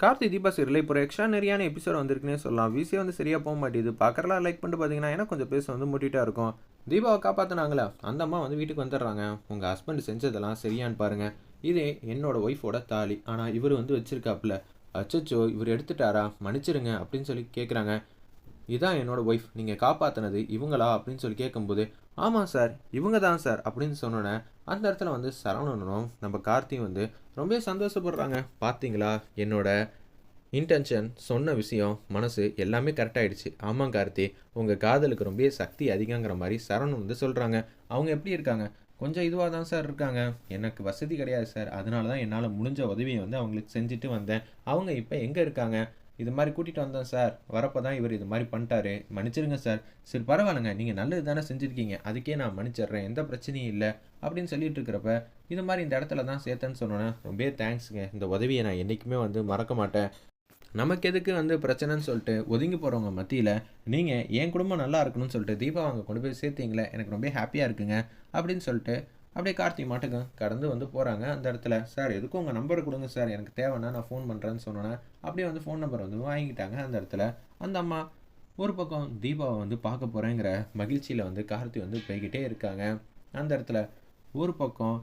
Karthi Deepa serial இப்போ ஒரு extra நிறையான episode வந்திருக்குன்னே சொல்லலாம். விசியே வந்து சரியாக போக மாட்டேது பார்க்கறலாம் லைக் பண்ணிட்டு பார்த்தீங்கன்னா ஏன்னா கொஞ்சம் பேச வந்து முட்டிட்டா இருக்கும். தீபாவை காப்பாற்றினாங்களே அந்த அம்மா வந்து வீட்டுக்கு வந்துடுறாங்க. உங்கள் ஹஸ்பண்ட் செஞ்சதெல்லாம் சரியான்னு பாருங்க. இதே என்னோட ஒய்ஃபோட தாலி. ஆனால் இவர் வந்து வச்சுருக்காப்புல. அச்சச்சோ இவர் எடுத்துட்டாரா? மன்னிச்சிருங்க அப்படின்னு சொல்லி கேட்குறாங்க இதான் என்னோட ஒய்ஃப் நீங்கள் காப்பாற்றினது இவங்களா? அப்படின்னு சொல்லி கேட்கும்போது ஆமாம் சார் இவங்க தான் சார் அப்படின்னு சொன்னோன்னே அந்த இடத்துல வந்து சரவணனும் நம்ம கார்த்தியும் வந்து ரொம்ப சந்தோஷப்படுறாங்க. பார்த்தீங்களா என்னோட இன்டென்ஷன் சொன்ன விஷயம் மனசு எல்லாமே கரெக்டாகிடுச்சு ஆமாம் கார்த்தி உங்கள் காதலுக்கு ரொம்ப சக்தி அதிகங்கிற மாதிரி சரவணன் வந்து சொல்கிறாங்க அவங்க எப்படி இருக்காங்க? கொஞ்சம் இதுவாக தான் சார் இருக்காங்க. எனக்கு வசதி கிடையாது சார். அதனால தான் என்னால் முடிஞ்ச உதவியை வந்து அவங்களுக்கு செஞ்சுட்டு வந்தேன். அவங்க இப்போ எங்கே இருக்காங்க? இது மாதிரி கூட்டிகிட்டு வந்தேன் சார். வரப்போ தான் இவர் இது மாதிரி பண்ணிட்டாரு. மன்னிச்சிருங்க சார். சரி பரவாயில்லைங்க. நீங்கள் நல்லது தானே செஞ்சுருக்கீங்க. அதுக்கே நான் மன்னிச்சிடுறேன். எந்த பிரச்சனையும் இல்லை அப்படின்னு சொல்லிட்டு இருக்கிறப்ப இது மாதிரி இந்த இடத்துல தான் சேர்த்தேன்னு சொன்னோன்னே ரொம்ப தேங்க்ஸுங்க இந்த உதவியை நான் என்றைக்குமே வந்து மறக்க மாட்டேன். நமக்கு எதுக்கு வந்து பிரச்சனைன்னு சொல்லிட்டு ஒதுங்கி போகிறவங்க மத்தியில் நீங்கள் என் குடும்பம் நல்லா இருக்கணும்னு சொல்லிட்டு தீபா அவங்க கொண்டு போய் சேர்த்தீங்களே எனக்கு ரொம்ப ஹாப்பியாக இருக்குங்க அப்படின்னு சொல்லிட்டு அப்படியே கார்த்தி மாட்டுக்கு கடந்து வந்து போகிறாங்க அந்த இடத்துல சார் எதுக்கும் உங்கள் நம்பர் கொடுங்க சார்? எனக்கு தேவைன்னா நான் ஃபோன் பண்ணுறேன்னு சொன்னோன்னே அப்படியே வந்து ஃபோன் நம்பர் வந்து வாங்கிட்டாங்க அந்த இடத்துல. அந்த அம்மா ஒரு பக்கம் தீபாவை வந்து பார்க்க போகிறேங்கிற மகிழ்ச்சியில் வந்து கார்த்தி வந்து போய்கிட்டே இருக்காங்க. அந்த இடத்துல ஒரு பக்கம்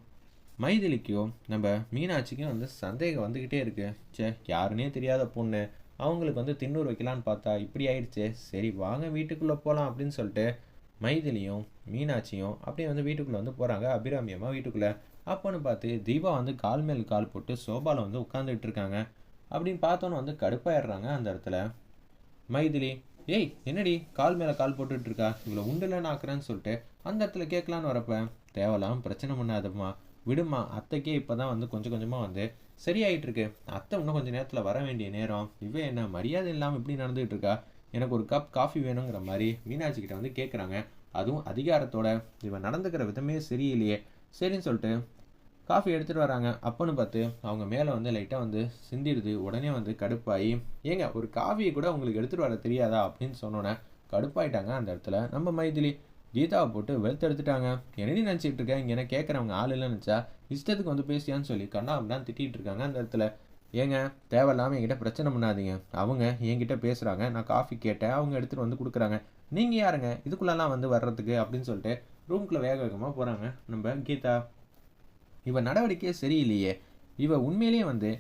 மைதிலிக்கும் நம்ம மீனாட்சிக்கும் வந்து சந்தேகம் வந்துக்கிட்டே இருக்கு. சே யாருன்னே தெரியாத பொண்ணு. அவங்களுக்கு வந்து தின்னூர் வைக்கலான்னு பார்த்தா இப்படி ஆயிடுச்சு. சரி வாங்க வீட்டுக்குள்ளே போகலாம் அப்படின்னு சொல்லிட்டு மைதிலியும் மீனாட்சியும் அப்படியே வந்து வீட்டுக்குள்ளே வந்து போகிறாங்க அபிராமி அம்மா வீட்டுக்குள்ளே. அப்போன்னு பார்த்து தீபா வந்து கால் மேல் கால் போட்டு சோபாவில் வந்து உட்காந்துட்டு இருக்காங்க. அப்படின்னு பார்த்தோன்னு வந்து கடுப்பாயிடுறாங்க அந்த இடத்துல. மைதிலி ஏய் என்னடி? கால் மேலே கால் போட்டுட்ருக்கா இவ்வளோ உண்டுலன்னு ஆக்குறேன்னு சொல்லிட்டு அந்த இடத்துல கேட்கலான்னு வரப்ப தேவலாம் பிரச்சனை பண்ணாதம்மா. விடுமா அத்தைக்கே இப்போ தான் வந்து கொஞ்சம் கொஞ்சமாக வந்து சரியாயிட்டு இருக்கு. அத்தை இன்னும் கொஞ்சம் நேரத்தில் வர வேண்டிய நேரம். இவ என்ன மரியாதை இல்லாமல் இப்படி நடந்துகிட்டு இருக்கா? எனக்கு ஒரு கப் காஃபி வேணுங்கிற மாதிரி மீனாட்சி கிட்ட வந்து கேட்குறாங்க அதுவும் அதிகாரத்தோட இவன் நடந்துக்கிற விதமே சரியில்லையே. சரின்னு சொல்லிட்டு காஃபி எடுத்துகிட்டு வராங்க. அப்போன்னு பார்த்து அவங்க மேலே வந்து லைட்டாக வந்து சிந்திடுது. உடனே வந்து கடுப்பாகி ஏங்க ஒரு காஃபியை கூட உங்களுக்கு எடுத்துகிட்டு வர தெரியாதா? அப்படின்னு சொன்னோன்னே கடுப்பாயிட்டாங்க அந்த இடத்துல. நம்ம மைதிலி. கீதாவை போட்டு வெளுத்து எடுத்துட்டாங்க. என்னடி நினச்சிட்டு இருக்கேன் இங்கே என்ன கேட்குறவங்க ஆள் இல்லைன்னு நினச்சா? இஷ்டத்துக்கு வந்து பேசியான்னு சொல்லி கண்ணாமலாம் திட்டிகிட்டு இருக்காங்க அந்த இடத்துல. ஏங்க தேவையில்லாமல் என்கிட்ட பிரச்சனை பண்ணாதீங்க. அவங்க என்கிட்ட பேசுகிறாங்க நான் காஃபி கேட்டேன் அவங்க எடுத்துகிட்டு வந்து கொடுக்குறாங்க. நீங்கள் யாருங்க? இதுக்குள்ளெல்லாம் வந்து வர்றதுக்கு அப்படின்னு சொல்லிட்டு ரூம்குள்ளே வேக வேகமாக போகிறாங்க நம்ம கீதா. இவன் நடவடிக்கையே சரியில்லையே. இவ உண்மையிலேயே வந்து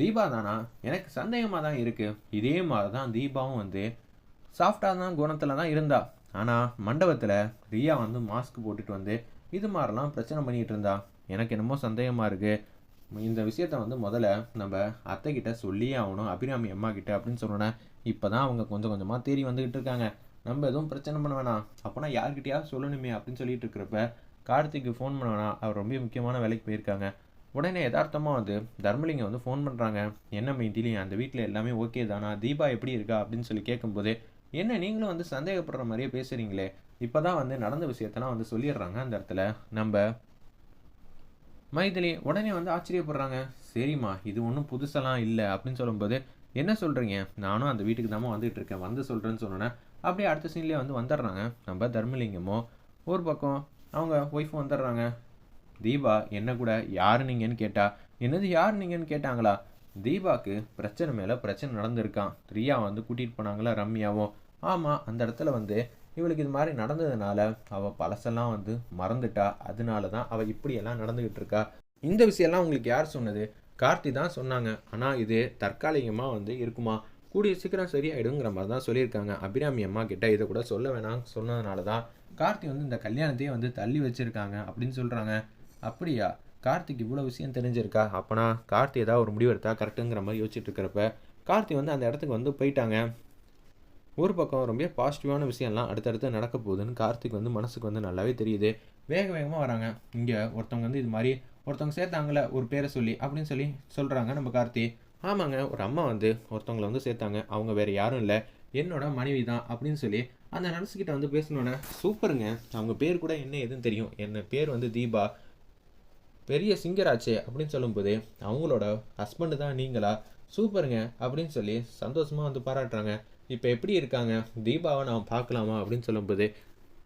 தீபா தானா? எனக்கு சந்தேகமாக தான் இருக்குது இதே மாதிரி தான் தீபாவும் வந்து சாஃப்டாக தான் குணத்தில் தான் இருந்தா. ஆனால் மண்டபத்தில் ரியா வந்து மாஸ்க் போட்டுட்டு வந்து இது மாதிரிலாம் பிரச்சனை பண்ணிகிட்டு இருந்தா. எனக்கு என்னமோ சந்தேகமாக இருக்குது இந்த விஷயத்த வந்து முதல்ல நம்ம அத்தை கிட்ட சொல்லியே ஆகணும் அபிராமி அம்மா கிட்ட அப்படின்னு சொன்னோன்னே இப்போ தான் அவங்க கொஞ்சம் கொஞ்சமாக தேடி வந்துக்கிட்டு இருக்காங்க. நம்ம எதுவும் பிரச்சனை பண்ண வேணாம். அப்போனா யார்கிட்டயாவது சொல்லணுமே அப்படின்னு சொல்லிட்டு இருக்கிறப்ப கார்த்திக்கு ஃபோன் பண்ண வேணாம் அவர் ரொம்ப முக்கியமான வேலைக்கு போயிருக்காங்க. உடனே யதார்த்தமாக வந்து தர்மலிங்கம் வந்து ஃபோன் பண்ணுறாங்க என்ன மெயின்டிலி அந்த வீட்டில் எல்லாமே ஓகே தானா? தீபா எப்படி இருக்கா? அப்படின்னு சொல்லி கேட்கும்போது என்ன நீங்களும் வந்து சந்தேகப்படுற மாதிரியே பேசுகிறீங்களே இப்போ தான் வந்து நடந்த விஷயத்தெல்லாம் வந்து சொல்லிடுறாங்க அந்த இடத்துல. நம்ம மைதிலி உடனே வந்து ஆச்சரியப்படுறாங்க. சரிம்மா இது ஒன்றும் புதுசெல்லாம் இல்லை. அப்படின்னு சொல்லும்போது என்ன சொல்கிறீங்க நானும் அந்த வீட்டுக்கு தான் வந்துட்டு இருக்கேன். வந்து சொல்கிறேன்னு சொன்னோன்னே அப்படியே அடுத்த சீன்லேயே வந்து வந்துடுறாங்க. நம்ம தர்மலிங்கமோ ஒரு பக்கம் அவங்க ஒய்ஃபும் வந்துடுறாங்க. தீபா என்ன கூட? யார் நீங்கன்னு கேட்டா? என்னது யார் நீங்கன்னு கேட்டாங்களா? தீபாவுக்கு பிரச்சனை மேலே பிரச்சனை நடந்திருக்கான். ரியா வந்து கூட்டிகிட்டு போனாங்களா ரம்யாவும்? ஆமாம் அந்த இடத்துல வந்து இவளுக்கு இது மாதிரி நடந்ததுனால அவள் பழசெல்லாம் வந்து மறந்துட்டா. அதனால தான் அவள் இப்படியெல்லாம் நடந்துக்கிட்டு இருக்கா. இந்த விஷயம்லாம் உங்களுக்கு யார் சொன்னது? கார்த்தி தான் சொன்னாங்க. ஆனால் இது தற்காலிகமாக வந்து இருக்குமா? கூடிய சீக்கிரம் சரியாயிடுங்கிற மாதிரி தான் சொல்லியிருக்காங்க. அபிராமி அம்மா கிட்ட இதை கூட சொல்ல வேணாம் சொன்னதுனால தான் கார்த்தி வந்து இந்த கல்யாணத்தையே வந்து தள்ளி வச்சுருக்காங்க அப்படின்னு சொல்கிறாங்க அப்படியா? கார்த்திக் இவ்வளோ விஷயம் தெரிஞ்சிருக்கா? அப்போனா கார்த்தி ஏதாவது ஒரு முடிவு எடுத்தால் கரெக்டுங்கிற மாதிரி யோசிச்சுட்டு இருக்கிறப்ப கார்த்தி வந்து அந்த இடத்துக்கு வந்து போயிட்டாங்க. ஒரு பக்கம் ரொம்ப பாசிட்டிவான விஷயம்லாம் அடுத்தடுத்து நடக்க போகுதுன்னு கார்த்திக் வந்து மனசுக்கு வந்து நல்லாவே தெரியுது. வேக வேகமாக வராங்க. இங்கே ஒருத்தவங்க வந்து இது மாதிரி ஒருத்தவங்க சேர்த்தாங்கள ஒரு பேரை சொல்லி அப்படின்னு சொல்லி சொல்கிறாங்க நம்ம கார்த்தி. ஆமாங்க ஒரு அம்மா வந்து ஒருத்தவங்களை வந்து சேர்த்தாங்க. அவங்க வேறு யாரும் இல்லை. என்னோட மனைவி தான் அப்படின்னு சொல்லி அந்த நர்ஸுக்கிட்ட வந்து பேசினோடனே சூப்பருங்க. அவங்க பேர் கூட என்ன எதுன்னு தெரியும். என்ன பேர் வந்து தீபா. பெரிய சிங்கராச்சே அப்படின்னு சொல்லும்போது அவங்களோட ஹஸ்பண்டு தான் நீங்களா? சூப்பருங்க. அப்படின்னு சொல்லி சந்தோஷமாக வந்து பாராட்டுறாங்க. இப்போ எப்படி இருக்காங்க? தீபாவை நான் பார்க்கலாமா? அப்படின்னு சொல்லும்போது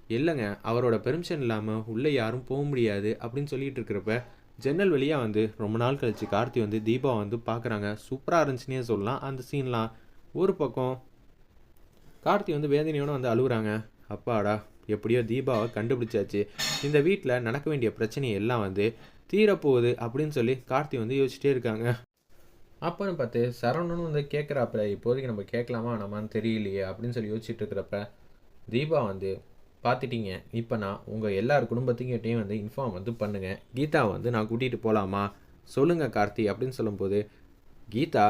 இல்லைங்க அவரோட பெர்மிஷன் இல்லாமல் உள்ளே யாரும் போக முடியாது அப்படின்னு சொல்லிட்டு இருக்கிறப்ப ஜன்னல் வழியாக வந்து ரொம்ப நாள் கழிச்சு கார்த்தி வந்து தீபா வந்து பார்க்குறாங்க. சூப்பராக இருந்துச்சுன்னே சொல்லலாம். அந்த சீன்லாம் ஒரு பக்கம் கார்த்தி வந்து வேதனையோடு வந்து அழுகுறாங்க. அப்பாடா எப்படியோ தீபாவை கண்டுபிடிச்சாச்சு. இந்த வீட்டில் நடக்க வேண்டிய பிரச்சனை எல்லாம் வந்து தீரப்போகுது அப்படின்னு சொல்லி கார்த்தி வந்து யோசிச்சிட்டே இருக்காங்க. அப்போன்னு பார்த்து சரவணன் வந்து கேட்குறாப்புல இப்போதைக்கு நம்ம கேட்கலாமா நம்மன்னு தெரியலையே அப்படின்னு சொல்லி யோசிச்சுட்டு இருக்கிறப்ப தீபா வந்து பார்த்துட்டீங்க இப்போ நான் உங்கள் எல்லார் குடும்பத்துக்கிட்டையும் வந்து இன்ஃபார்ம் வந்து பண்ணுங்கள் கீதா வந்து நான் கூட்டிகிட்டு போகலாமா சொல்லுங்கள் கார்த்தி அப்படின்னு சொல்லும்போது கீதா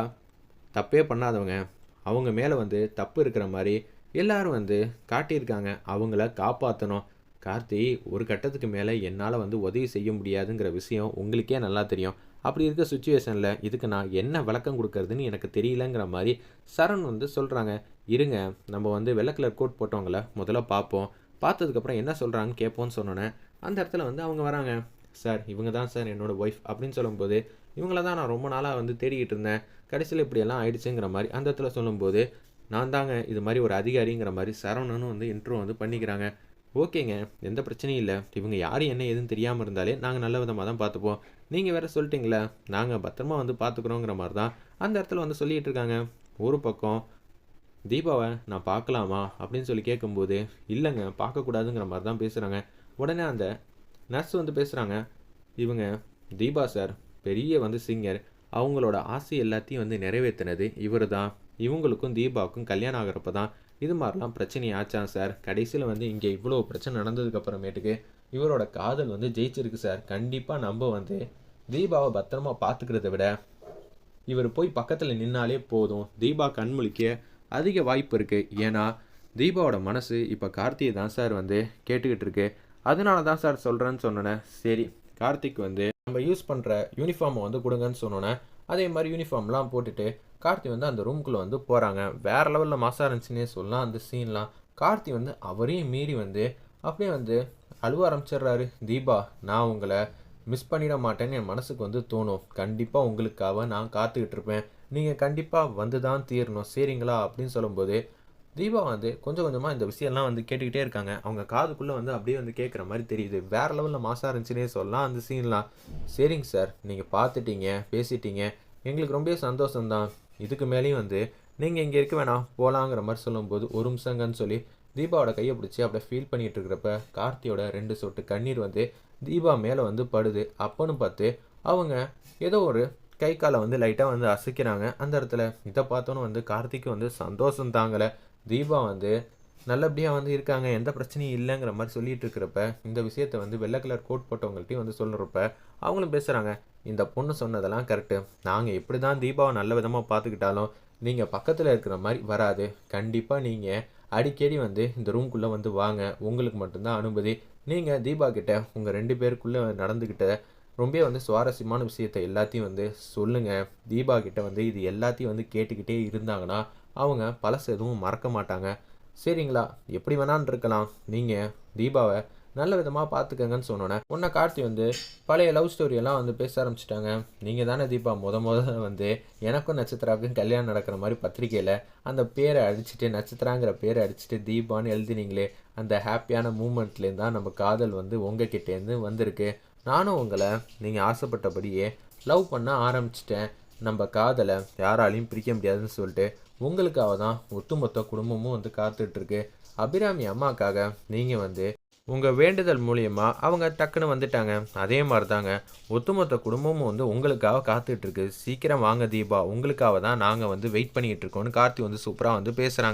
தப்பே பண்ணாதவங்க. அவங்க மேலே வந்து தப்பு இருக்கிற மாதிரி எல்லாரும் வந்து காட்டியிருக்காங்க. அவங்கள காப்பாற்றணும் கார்த்தி ஒரு கட்டத்துக்கு மேலே என்னால் வந்து உதவி செய்ய முடியாதுங்கிற விஷயம் உங்களுக்கே நல்லா தெரியும். அப்படி இருக்க சுச்சுவேஷனில் இதுக்கு நான் என்ன விளக்கம் கொடுக்கறதுன்னு எனக்கு தெரியலங்கிற மாதிரி சரண் வந்து சொல்கிறாங்க இருங்க நம்ம வந்து வெள்ளை கலர் கோட் போட்டவங்கள முதல்ல பார்ப்போம். பார்த்ததுக்கப்புறம் என்ன சொல்கிறாங்கன்னு கேட்போம்னு சொன்னோன்னே அந்த இடத்துல வந்து அவங்க வராங்க. சார் இவங்க தான் சார் என்னோடய ஒய்ஃப் அப்படின்னு சொல்லும்போது இவங்கள தான் நான் ரொம்ப நாளாக வந்து தேடிக்கிட்டு இருந்தேன். கடைசியில் இப்படியெல்லாம் ஆயிடுச்சுங்கிற மாதிரி அந்த இடத்துல சொல்லும்போது நான் தாங்க இது மாதிரி ஒரு அதிகாரிங்கிற மாதிரி சரவணனும் வந்து இன்ட்ரோ வந்து பண்ணிக்கிறாங்க. ஓகேங்க எந்த பிரச்சனையும் இல்லை. இவங்க யார் என்ன எதுன்னு தெரியாமல் இருந்தாலே நாங்கள் நல்ல விதமாக தான் பார்த்துப்போம் நீங்கள் வேறு சொல்லிட்டீங்களே நாங்கள் பத்திரமா வந்து பார்த்துக்குறோங்கிற மாதிரி தான் அந்த இடத்துல வந்து சொல்லிகிட்டு இருக்காங்க. ஒரு பக்கம் தீபாவை நான் பார்க்கலாமா? அப்படின்னு சொல்லி கேட்கும்போது இல்லைங்க பார்க்கக்கூடாதுங்கிற மாதிரி தான் பேசுகிறாங்க உடனே அந்த நர்ஸ் வந்து பேசுகிறாங்க இவங்க தீபா சார் பெரிய வந்து சிங்கர் அவங்களோட ஆசை எல்லாத்தையும் வந்து நிறைவேற்றினது இவர் தான் இவங்களுக்கும் தீபாவுக்கும் கல்யாணம் ஆகிறப்ப தான் இது மாதிரிலாம் பிரச்சனை ஆச்சான் சார் கடைசியில் வந்து இங்கே இவ்வளோ பிரச்சனை நடந்ததுக்கு அப்புறமேட்டுக்கு இவரோட காதல் வந்து ஜெயிச்சிருக்கு சார் கண்டிப்பாக நம்ம வந்து தீபாவை பத்திரமா பார்த்துக்கிறத விட இவர் போய் பக்கத்தில் நின்னாலே போதும். தீபா கண்முழிக்க அதிக வாய்ப்பு இருக்குது ஏன்னா தீபாவோட மனசு இப்போ கார்த்தியை தான் சார் வந்து கேட்டுக்கிட்டு இருக்கு. அதனால தான் சார் சொல்கிறேன்னு சொன்னேன். சரி கார்த்திக் வந்து நம்ம யூஸ் பண்ணுற யூனிஃபார்மை வந்து கொடுங்கன்னு சொன்னோன்னே அதே மாதிரி யூனிஃபார்ம்லாம் போட்டுட்டு கார்த்தி வந்து அந்த ரூம்குள்ளே வந்து போகிறாங்க வேறு லெவலில் மாசாக இருந்துச்சுன்னே சொல்லலாம். அந்த சீன்லாம் கார்த்தி வந்து அவரையும் மீறி வந்து அப்படியே வந்து அழுவ ஆரம்பிச்சிடுறாரு. தீபா நான் உங்களை மிஸ் பண்ணிட மாட்டேன்னு என் மனசுக்கு வந்து தோணும். கண்டிப்பாக உங்களுக்காக நான் காத்துக்கிட்டு இருப்பேன். நீங்கள் கண்டிப்பாக வந்து தான் தீரணும். சரிங்களா? அப்படின்னு சொல்லும்போது தீபா வந்து கொஞ்சம் கொஞ்சமாக இந்த விஷயம்லாம் வந்து கேட்டுக்கிட்டே இருக்காங்க. அவங்க காதுக்குள்ளே வந்து அப்படியே வந்து கேட்குற மாதிரி தெரியுது. வேறு லெவலில் மாசாக இருந்துச்சுன்னே சொல்லலாம் அந்த சீன்லாம் சரிங்க சார் நீங்கள் பார்த்துட்டீங்க பேசிட்டீங்க. எங்களுக்கு ரொம்ப சந்தோஷம்தான். இதுக்கு மேலேயும் வந்து நீங்கள் இங்கே இருக்க வேணாம் போகலாங்கிற மாதிரி சொல்லும்போது ஒரு நிமிஷங்கன்னு சொல்லி தீபாவோட கையை பிடிச்சி அப்படியே ஃபீல் பண்ணிகிட்டு இருக்கிறப்ப கார்த்தியோட ரெண்டு சொட்டு கண்ணீர் வந்து தீபா மேலே வந்து படுது. அப்போன்னு பார்த்து அவங்க ஏதோ ஒரு கை காலை வந்து லைட்டாக வந்து அசைக்கிறாங்க. அந்த இடத்துல இதை பார்த்தோன்னு வந்து கார்த்திக்கு வந்து சந்தோஷம் தாங்கலை. தீபா வந்து நல்லபடியாக வந்து இருக்காங்க எந்த பிரச்சனையும் இல்லைங்கிற மாதிரி சொல்லிட்டு இருக்கிறப்ப இந்த விஷயத்த வந்து வெள்ளை கலர் கோட் போட்டவங்கள்ட்டையும் வந்து சொல்கிறப்ப அவங்களும் பேசுகிறாங்க இந்த பொண்ணு சொன்னதெல்லாம் கரெக்டு நாங்கள் எப்படி தான் தீபாவை நல்ல விதமாக பார்த்துக்கிட்டாலும் நீங்கள் பக்கத்தில் இருக்கிற மாதிரி வராது. கண்டிப்பாக நீங்கள் அடிக்கடி வந்து இந்த ரூம்குள்ளே வந்து வாங்க. உங்களுக்கு மட்டும்தான் அனுமதி. நீங்கள் தீபா கிட்ட உங்கள் ரெண்டு பேருக்குள்ளே நடந்துக்கிட்ட ரொம்ப வந்து சுவாரஸ்யமான விஷயத்த எல்லாத்தையும் வந்து சொல்லுங்கள் தீபா கிட்ட வந்து இது எல்லாத்தையும் வந்து கேட்டுக்கிட்டே இருந்தாங்கன்னா அவங்க பழசு எதுவும் மறக்க மாட்டாங்க. சரிங்களா? எப்படி வேணான்னு இருக்கலாம். நீங்கள் தீபாவை நல்ல விதமாக பார்த்துக்கங்கன்னு சொன்னோன்னே உன்னை கார்த்தி வந்து பழைய லவ் ஸ்டோரியெல்லாம் வந்து பேச ஆரம்பிச்சிட்டாங்க. நீங்கள் தானே தீபா முத முத வந்து எனக்கும் நட்சத்திராவுக்கும் கல்யாணம் நடக்கிற மாதிரி பத்திரிக்கையில் அந்த பேரை அடிச்சுட்டு நட்சத்திராங்கிற பேரை அடிச்சுட்டு தீபான்னு எழுதினீங்களே அந்த ஹாப்பியான மூமெண்ட்லேருந்து தான் நம்ம காதல் வந்து உங்ககிட்டேருந்து வந்திருக்கு. நானும் உங்களை நீங்கள் ஆசைப்பட்டபடியே லவ் பண்ண ஆரம்பிச்சிட்டேன். நம்ம காதலை யாராலையும் பிரிக்க முடியாதுன்னு சொல்லிட்டு உங்களுக்காக தான் ஒட்டுமொத்த குடும்பமும் வந்து காத்துட்ருக்கு அபிராமி அம்மாக்காக நீங்கள் வந்து உங்கள் வேண்டுதல் மூலியமாக அவங்க டக்குன்னு வந்துட்டாங்க. அதே மாதிரி தாங்க ஒட்டுமொத்த குடும்பமும் வந்து உங்களுக்காக காத்துட்ருக்கு சீக்கிரம் வாங்க தீபா உங்களுக்காக தான் நாங்கள் வந்து வெயிட் பண்ணிகிட்டு இருக்கோம்னு கார்த்தி வந்து சூப்பராக வந்து பேசுகிறாங்க